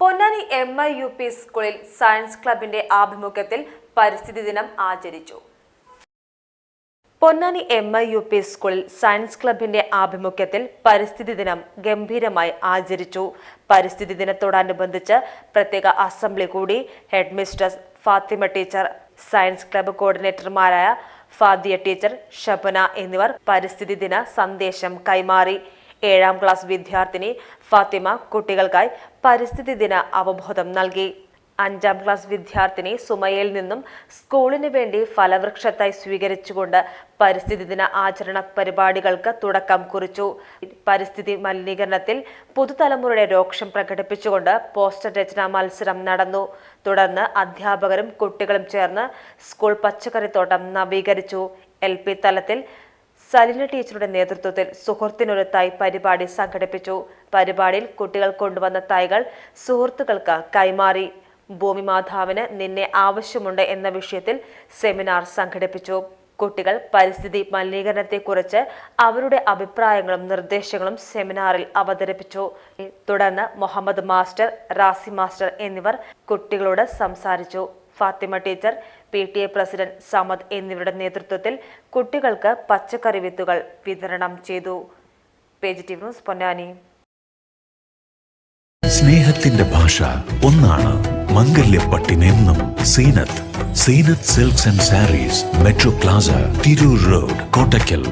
Ponnani M I U P സ്കൂളിൽ science ക്ലബിന്റെ ആഭിമുഖ്യത്തിൽ പരിസ്ഥിതി ദിനം ആചരിച്ചു. Ponnani M I U P സ്കൂളിൽ സയൻസ് ക്ലബിന്റെ ആഭിമുഖ്യത്തിൽ പരിസ്ഥിതി ദിനം ഗംഭീരമായി ആചരിച്ചു. പരിസ്ഥിതി ദിനത്തോടനുബന്ധിച്ച് പ്രത്യേക അസംബ്ലി കൂടി head Fathima teacher science club കോർഡിനേറ്റർമാരായ Fadiya teacher Shabana എന്നിവർ പരിസ്ഥിതി ദിന സന്ദേശം കൈമാറി. ഏഴാം ക്ലാസ് വിദ്യാർത്ഥിനി ഫാത്തിമ കുട്ടികൾക്കായി പരിസ്ഥിതി ദിന അവബോധം നൽകി. അഞ്ചാം ക്ലാസ് വിദ്യാർത്ഥിനി സുമയിൽ നിന്നും സ്കൂളിന് വേണ്ടി ഫലവൃക്ഷത്തായി സ്വീകരിച്ചുകൊണ്ട് പരിസ്ഥിതി ദിന ആചരണ പരിപാടികൾക്ക് തുടക്കം കുറിച്ചു. പരിസ്ഥിതി മലിനീകരണത്തിൽ പുതുതലമുറയുടെ രോക്ഷം പ്രകടിപ്പിച്ചുകൊണ്ട് പോസ്റ്റർ രചനാ മത്സരം നടന്നു. തുടർന്ന് അധ്യാപകരും കുട്ടികളും ചേർന്ന് സ്കൂൾ പച്ചക്കറിത്തോട്ടം നവീകരിച്ചു. എൽ തലത്തിൽ സലിന ടീച്ചറുടെ നേതൃത്വത്തിൽ സുഹൃത്തിനൊരു തൈ പരിപാടി സംഘടിപ്പിച്ചു. പരിപാടിയിൽ കുട്ടികൾ കൊണ്ടുവന്ന തൈകൾ സുഹൃത്തുക്കൾക്ക് കൈമാറി. ഭൂമി മാതാവിന് നിന്നെ ആവശ്യമുണ്ട് എന്ന വിഷയത്തിൽ സെമിനാർ സംഘടിപ്പിച്ചു. കുട്ടികൾ പരിസ്ഥിതി മലിനീകരണത്തെക്കുറിച്ച് അവരുടെ അഭിപ്രായങ്ങളും നിർദ്ദേശങ്ങളും സെമിനാറിൽ അവതരിപ്പിച്ചു. തുടർന്ന് മുഹമ്മദ് മാസ്റ്റർ റാസി മാസ്റ്റർ എന്നിവർ കുട്ടികളോട് സംസാരിച്ചു. Fathima teacher P T A president Samad എന്നിവരുടെ നേതൃത്വത്തിൽ കുട്ടികൾക്ക് പച്ചക്കറി വിത്തുകൾ വിതരണം ചെയ്തു. Page news Ponnani. സ്നേഹത്തിന്റെ ഭാഷ ഒന്നാണ് മംഗല്യ മംഗല്യപ്പട്ടിനെന്നും Seenath. Seenath silks and sarees metro plaza Tirur road Kottakkal.